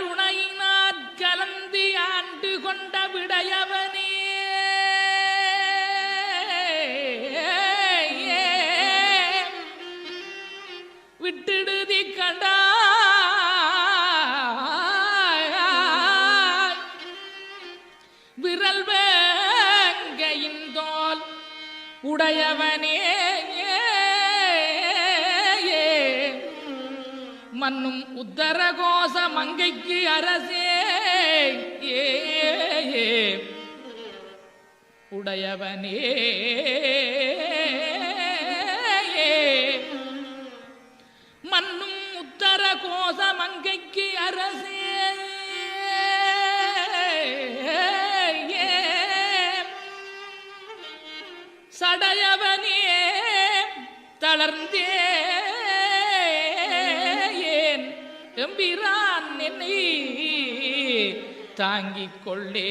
கருணையினாற் கலந்து ஆண்டு கொண்ட விடையவனே. விட்டுடுதி கண்டா. விரல் வேங்கையின் தோல் உடையவனே. மன்னும் உத்தரகோசம் மங்கைக்கு அரசே ஏ உடையவனே மண்ணும் உத்தர கோச மங்கைக்கு அரசே சடையவனே தளர்ந்தே ஏன் எம்பிரான் என்னை தாங்கிக் கொள்ளே